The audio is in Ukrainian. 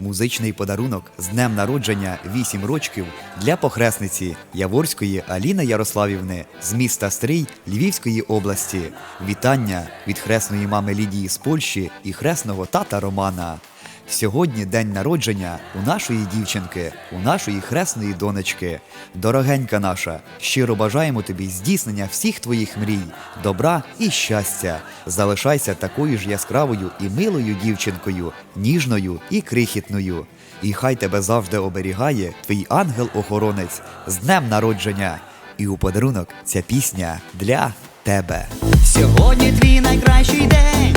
Музичний подарунок з днем народження 8 рочків для похресниці Яворської Аліни Ярославівни з міста Стрий Львівської області. Вітання від хресної мами Лідії з Польщі і хресного тата Романа. Сьогодні день народження у нашої дівчинки, у нашої хресної донечки. Дорогенька наша, щиро бажаємо тобі здійснення всіх твоїх мрій, добра і щастя. Залишайся такою ж яскравою і милою дівчинкою, ніжною і крихітною. І хай тебе завжди оберігає твій ангел-охоронець з днем народження. І у подарунок ця пісня для тебе. Сьогодні твій найкращий день,